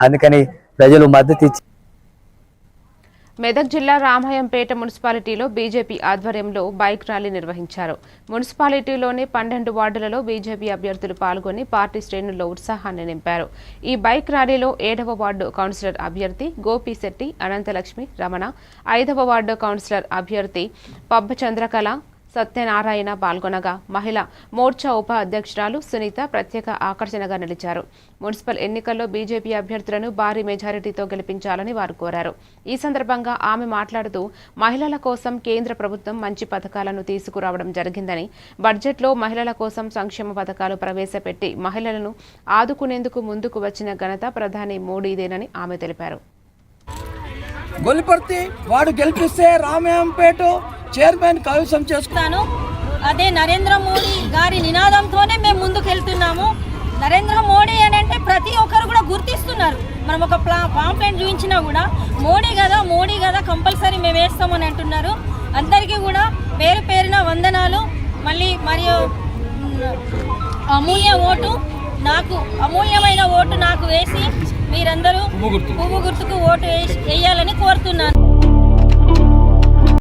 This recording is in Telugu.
అందుకని ప్రజలు మద్దతు ఇచ్చి మెదక్ జిల్లా రామాయంపేట మున్సిపాలిటీలో బీజేపీ ఆధ్వర్యంలో బైక్ ర్యాలీ నిర్వహించారు. మున్సిపాలిటీలోని పన్నెండు వార్డులలో బీజేపీ అభ్యర్థులు పాల్గొని పార్టీ శ్రేణుల్లో ఉత్సాహాన్ని నింపారు. ఈ బైక్ ర్యాలీలో ఏడవ వార్డు కౌన్సిలర్ అభ్యర్థి గోపిశెట్టి అనంతలక్ష్మి రమణ ఐదవ వార్డు కౌన్సిలర్ అభ్యర్థి పబ్బ చంద్రకళ సత్యనారాయణ పాల్గొనగా మహిళ మోర్చా ఉపాధ్యక్షురాలు సునీత ప్రత్యేక ఆకర్షణగా నిలిచారు. మున్సిపల్ ఎన్నికల్లో బీజేపీ అభ్యర్థులను భారీ మెజారిటీతో గెలిపించాలని వారు కోరారు. ఈ సందర్భంగా ఆమె మాట్లాడుతూ మహిళల కోసం కేంద్ర ప్రభుత్వం మంచి పథకాలను తీసుకురావడం జరిగిందని బడ్జెట్లో మహిళల కోసం సంక్షేమ పథకాలు ప్రవేశపెట్టి మహిళలను ఆదుకునేందుకు ముందుకు వచ్చిన ఘనత ప్రధాని మోడీదేనని ఆమె తెలిపారు. గొలిపర్తి వాడు గెలిపిస్తే రామయాంపేట చైర్మన్ కైవసం చేస్తాను. అదే నరేంద్ర మోడీ గారి నినాదంతోనే మేము ముందుకు వెళ్తున్నాము నరేంద్ర మోడీ అని అంటే ప్రతి ఒక్కరు కూడా గుర్తిస్తున్నారు. మనం ఒక ప్లా పాంప్లెంట్ చూపించినా కూడా మోడీ కదా మోడీ కదా కంపల్సరీ మేము వేస్తామని అంటున్నారు. అందరికీ కూడా పేరు పేరున వందనాలు. మళ్ళీ మరియు అమూల్య ఓటు నాకు అమూల్యమైన ఓటు నాకు వేసి మీరందరూ పువ్వు గుర్తుకు ఓటు వేసి వేయాలని కోరుతున్నాను.